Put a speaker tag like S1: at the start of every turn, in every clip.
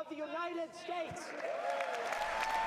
S1: of the United States.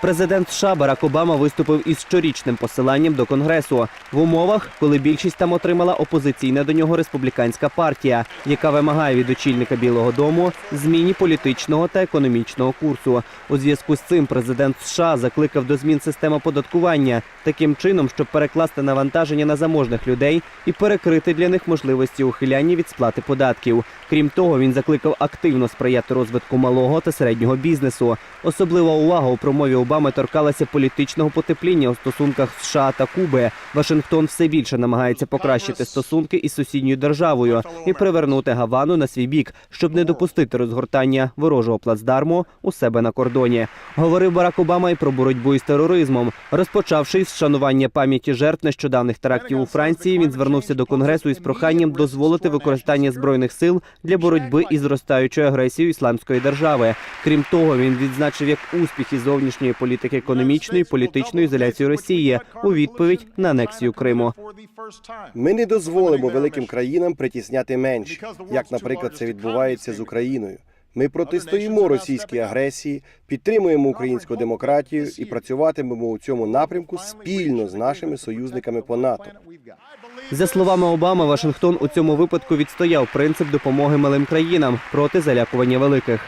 S1: Президент США Барак Обама виступив із щорічним посиланням до конгресу в умовах, коли більшість там отримала опозиційна до нього республіканська партія, яка вимагає від очільника Білого Дому зміні політичного та економічного курсу. У зв'язку з цим президент США закликав до змін системи оподаткування таким чином, щоб перекласти навантаження на заможних людей і перекрити для них можливості ухиляння від сплати податків. Крім того, він закликав активно сприяти розвитку малого та середнього бізнесу. Особлива увага у промові Обами торкалася політичного потепління у стосунках США та Куби. Вашингтон все більше намагається покращити стосунки із сусідньою державою і привернути Гавану на свій бік, щоб не допустити розгортання ворожого плацдарму у себе на кордоні. Говорив Барак Обама і про боротьбу із тероризмом. Розпочавши із вшанування пам'яті жертв нещодавних терактів у Франції, він звернувся до конгресу із проханням дозволити використання збройних сил для боротьби із зростаючою агресією ісламської держави. Крім того, він відзначив як успіхи зовнішньої політики економічної політичної ізоляції Росії у відповідь на анексію Криму.
S2: Ми не дозволимо великим країнам притісняти менші, як, наприклад, це відбувається з Україною. Ми протистоїмо російській агресії, підтримуємо українську демократію і працюватимемо у цьому напрямку спільно з нашими союзниками по НАТО.
S1: За словами Обами, Вашингтон у цьому випадку відстояв принцип допомоги малим країнам проти залякування великих.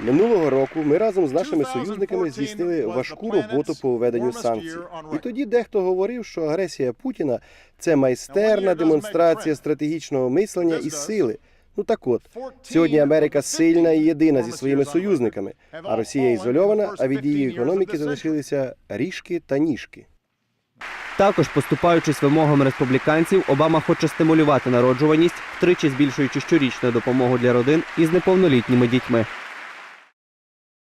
S2: Минулого року ми разом з нашими союзниками здійснили важку роботу по введенню санкцій. І тоді дехто говорив, що агресія Путіна це майстерна демонстрація стратегічного мислення і сили. Ну так от сьогодні Америка сильна і єдина зі своїми союзниками, а Росія ізольована, а від її економіки залишилися ріжки та ніжки.
S1: Також, поступаючись вимогам республіканців, Обама хоче стимулювати народжуваність, втричі збільшуючи щорічну допомогу для родин із неповнолітніми дітьми.